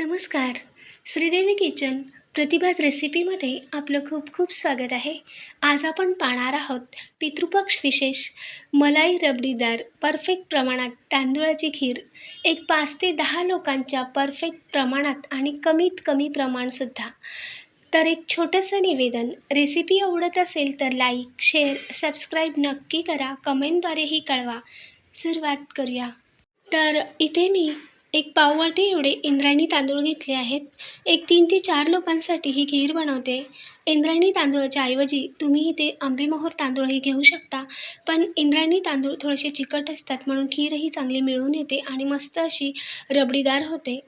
नमस्कार. श्रीदेवी किचन प्रतिभाज रेसिपीमध्ये आपलं खूप खूप स्वागत आहे. आज आपण पाहणार आहोत पितृपक्ष विशेष मलाई रबडीदार परफेक्ट प्रमाणात तांदूळाची खीर. एक पाच ते दहा लोकांच्या परफेक्ट प्रमाणात आणि कमीत कमी प्रमाणसुद्धा तर एक छोटंसं निवेदन रेसिपी आवडत असेल तर लाईक शेअर सबस्क्राईब नक्की करा. कमेंटद्वारेही कळवा. सुरुवात करूया. तर इथे मी एक पाववाटी एवढे इंद्रायणी तांदूळ घेतले आहेत. एक तीन ते चार लोकांसाठी ही खीर बनवते. इंद्रायणी तांदूळाच्या ऐवजी तुम्ही इथे आंबेमोहोर तांदूळही घेऊ शकता. पण इंद्रायणी तांदूळ थोडेसे चिकट असतात म्हणून खीरही चांगली मिळून येते आणि मस्त अशी रबडीदार होते.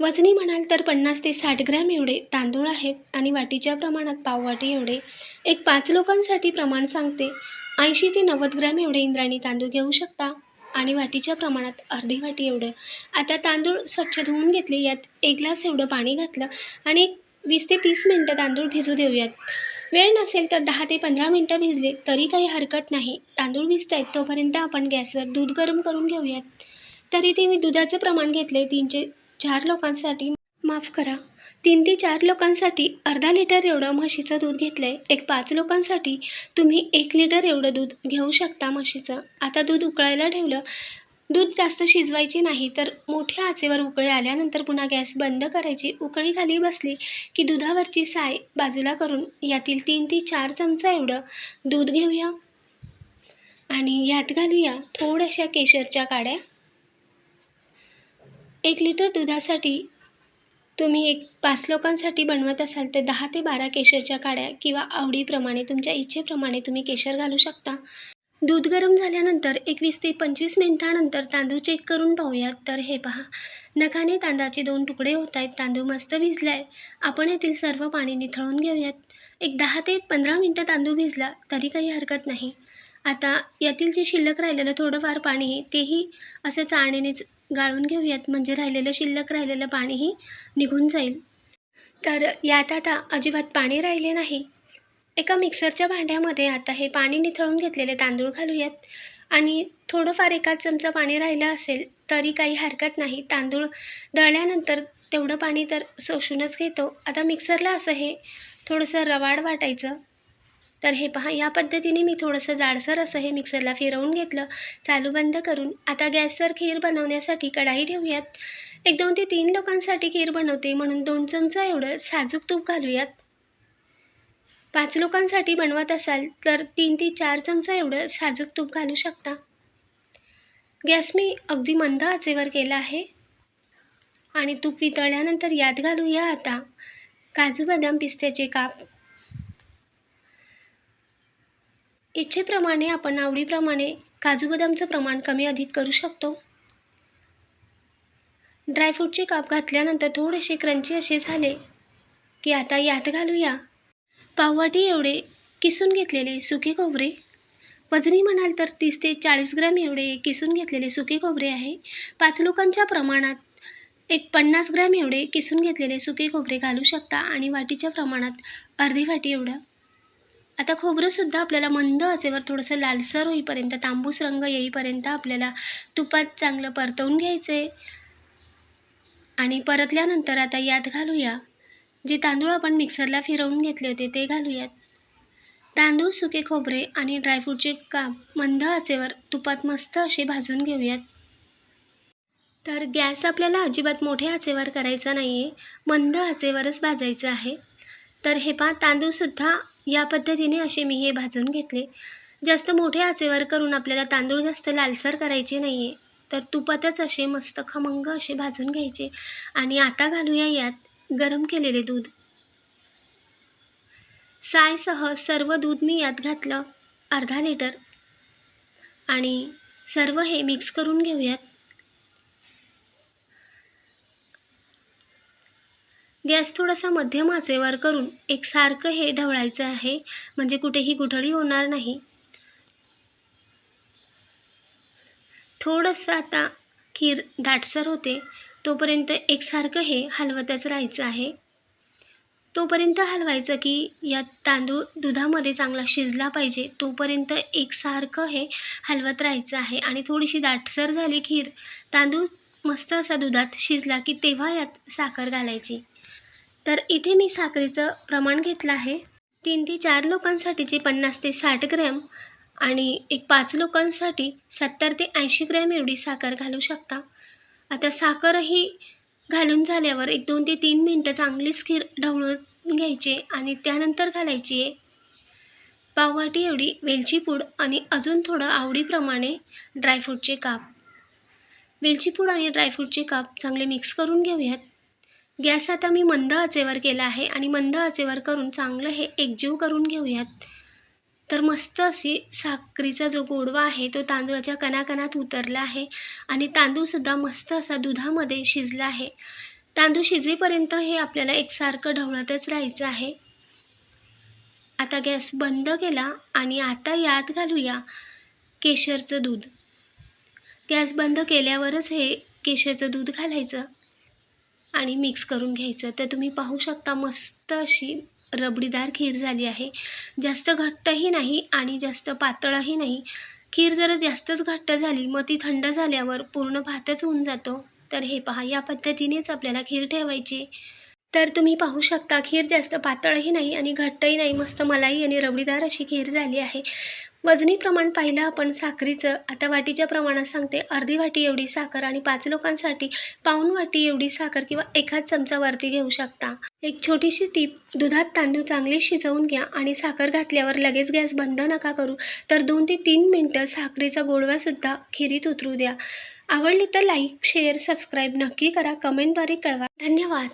वजनी म्हणाल तर पन्नास ते साठ ग्रॅम एवढे तांदूळ आहेत आणि वाटीच्या प्रमाणात पाववाटी एवढे. एक पाच लोकांसाठी प्रमाण सांगते. ऐंशी ते नव्वद ग्रॅम एवढे इंद्रायणी तांदूळ घेऊ शकता. आणि वाटीच्या प्रमाणात अर्धी वाटी एवढं. आता तांदूळ स्वच्छ धुवून घेतले यात एक ग्लास एवढं पाणी घातलं आणि वीस ते तीस मिनटं तांदूळ भिजू देऊयात. वेळ नसेल तर दहा ते पंधरा मिनटं भिजले तरी काही हरकत नाही. तांदूळ भिजत आहेत तोपर्यंत आपण गॅसवर दूध गरम करून घेऊयात. तरी ते मी दुधाचं प्रमाण घेतले तीनचे चार लोकांसाठी माफ करा. तीन ते चार लोकांसाठी अर्धा लिटर एवढं म्हशीचं दूध घेतलं आहे एक पाच लोकांसाठी तुम्ही एक लिटर एवढं दूध घेऊ शकता म्हशीचं. आता दूध उकळायला ठेवलं. दूध जास्त शिजवायची नाही तर मोठ्या आचेवर उकळी आल्यानंतर पुन्हा गॅस बंद करायची. उकळी खाली बसली की दुधावरची साय बाजूला करून यातील तीन ते चार चमचा एवढं दूध घेऊया. आणि यात घालूया थोड्याशा केशरच्या काड्या. एक लिटर दुधासाठी तुम्ही एक पाच लोकांसाठी बनवत असाल तर दहा ते बारा केशरच्या काड्या किंवा आवडीप्रमाणे तुमच्या इच्छेप्रमाणे तुम्ही केशर घालू शकता. दूध गरम झाल्यानंतर एकवीस ते पंचवीस मिनिटानंतर तांदूळ चेक करून पाहूयात. तर हे पहा. नखाने तांदळाचे दोन तुकडे होत आहेत तांदूळ मस्त भिजला आहे आपण यातील सर्व पाणी निथळून घेऊयात. एक दहा ते पंधरा मिनटं तांदूळ भिजला तरी काही हरकत नाही. आता यातील जे शिल्लक राहिलेलं थोडंफार पाणी आहे तेही असं चाळणीनेच गाळून घेऊयात. म्हणजे राहिलेलं शिल्लक राहिलेलं पाणीही निघून जाईल. तर यात आता अजिबात पाणी राहिले नाही. एका मिक्सरच्या भांड्यामध्ये आता हे पाणी निथळून घेतलेले तांदूळ घालूयात. आणि थोडंफार एकाच चमचा पाणी राहिलं असेल तरी काही हरकत नाही. तांदूळ दळल्यानंतर तेवढं पाणी तर शोषूनच घेतो. आता मिक्सरला असं हे थोडंसं रवाड वाटायचं. तर हे पहा या पद्धतीने मी थोडंसं जाडसर असं हे मिक्सरला फिरवून घेतलं. चालू बंद करून आता गॅसवर खीर बनवण्यासाठी कढाई ठेवूयात. एक दोन ते तीन लोकांसाठी खीर बनवते म्हणून दोन चमचा एवढं साजूक तूप घालूयात. पाच लोकांसाठी बनवत असाल तर तीन ते चार चमचा एवढं साजूक तूप घालू शकता. गॅस मी अगदी मंद आचेवर केला आहे. आणि तूप वितळल्यानंतर यात घालूया आता काजू बदाम पिस्त्याचे काप. इच्छेप्रमाणे आपण आवडीप्रमाणे काजू बदामचं प्रमाण कमी अधिक करू शकतो. ड्रायफ्रूटचे काप घातल्यानंतर थोडेसे क्रंची असे झाले की आता यात घालूया. पाववाटी एवढे किसून घेतलेले सुके खोबरे? वजनी म्हणाल तर तीस ते चाळीस ग्रॅम एवढे किसून घेतलेले सुके खोबरे आहे. पाच लोकांच्या प्रमाणात एक पन्नास ग्रॅम एवढे किसून घेतलेले सुके खोबरे घालू शकता आणि वाटीच्या प्रमाणात अर्धी वाटी एवढं. आता खोबरंसुद्धा आपल्याला मंद आचेवर थोडंसं लालसर होईपर्यंत तांबूस रंग येईपर्यंत आपल्याला तुपात चांगलं परतवून घ्यायचं आहे आणि परतल्यानंतर आता यात घालूया जे तांदूळ आपण मिक्सरला फिरवून घेतले होते ते घालूयात. तांदूळ सुके खोबरे आणि ड्रायफ्रूटचे काप मंद आचेवर तुपात मस्त असे भाजून घेऊयात. तर गॅस आपल्याला अजिबात मोठ्या आचेवर करायचा नाही आहे मंद आचेवरच भाजायचं आहे. तर हे पा तांदूळसुद्धा या पद्धतीने असे मी हे भाजून घेतले. जास्त मोठ्या आचेवर करून आपल्याला तांदूळ जास्त लालसर करायचे नाही आहे तर तुपातच असे मस्त खमंग असे भाजून घ्यायचे. आणि आता घालूया यात गरम केलेले दूध. सायसह सर्व दूध मी यात घातलं अर्धा लिटर. आणि सर्व हे मिक्स करून घेऊयात. गॅस थोडासा मध्यम आचेवर करून एकसारखं हे ढवळायचं आहे म्हणजे कुठेही गुठळी होणार नाही. थोडंसं आता खीर दाटसर होते तोपर्यंत एकसारखं हे हलवतच राहायचं आहे. तोपर्यंत हलवायचं की यात तांदूळ दुधामध्ये चांगला शिजला पाहिजे तोपर्यंत एकसारखं हे हलवत राहायचं आहे. आणि थोडीशी दाटसर झाली खीर तांदूळ मस्त असा दुधात शिजला की तेव्हा यात साखर घालायची. तर इथे मी साखरेचं प्रमाण घेतलं आहे. तीन ते चार लोकांसाठीचे पन्नास ते साठ ग्रॅम आणि एक पाच लोकांसाठी सत्तर ते ऐंशी ग्रॅम एवढी साखर घालू शकता. आता साखरही घालून झाल्यावर एक दोन ते तीन मिनटं चांगलीच खीर ढवळून घ्यायची आणि त्यानंतर घालायची आहे. पाववाटी एवढी वेलची पूड आणि अजून थोडं आवडीप्रमाणे ड्रायफ्रूटचे काप. वेलची पूड आणि ड्रायफ्रूटचे काप चांगले मिक्स करून घेऊयात. गॅस आता मी मंद आचेवर केला आहे आणि मंद आचेवर करून चांगलं हे एकजीव करून घेऊयात. तर मस्त अशी साखरेचा जो गोडवा आहे तो तांदूळाच्या कणाकणात उतरला आहे आणि तांदूळसुद्धा मस्त असा दुधामध्ये शिजला आहे. तांदूळ शिजेपर्यंत हे आपल्याला एकसारखं ढवळतच राहायचं आहे. आता गॅस बंद केला आणि आता यात घालूया केशरचं दूध. गॅस बंद केल्यावरच हे केशरचं दूध घालायचं आणि मिक्स करून घ्यायचं. तर तुम्ही पाहू शकता मस्त अशी रबडीदार खीर झाली आहे. जास्त घट्टही नाही आणि जास्त पातळही नाही. खीर जर जास्तच घट्ट झाली मग ती थंड झाल्यावर पूर्ण भातच होऊन जातो. तर हे पहा या पद्धतीनेच आपल्याला खीर ठेवायची. तर तुम्ही पाहू शकता खीर जास्त पातळही नाही आणि घट्टही नाही मस्त मलाई आणि रबडीदार अशी खीर झाली आहे. वजनी प्रमाण पाहिलं आपण साखरेचं. आता वाटीच्या प्रमाणात सांगते अर्धी वाटी एवढी साखर आणि पाच लोकांसाठी पाऊण वाटी एवढी साखर किंवा एखाद चमचा वरती घेऊ शकता. एक छोटीशी टीप दुधात तांदूळ चांगले शिजवून घ्या आणि साखर घातल्यावर लगेच गॅस बंद नका करू तर दोन ते तीन मिनटं साखरेचा गोडवासुद्धा खिरीत उतरू द्या. आवडली तर लाईक शेअर सबस्क्राईब नक्की करा. कमेंटद्वारे कळवा. धन्यवाद.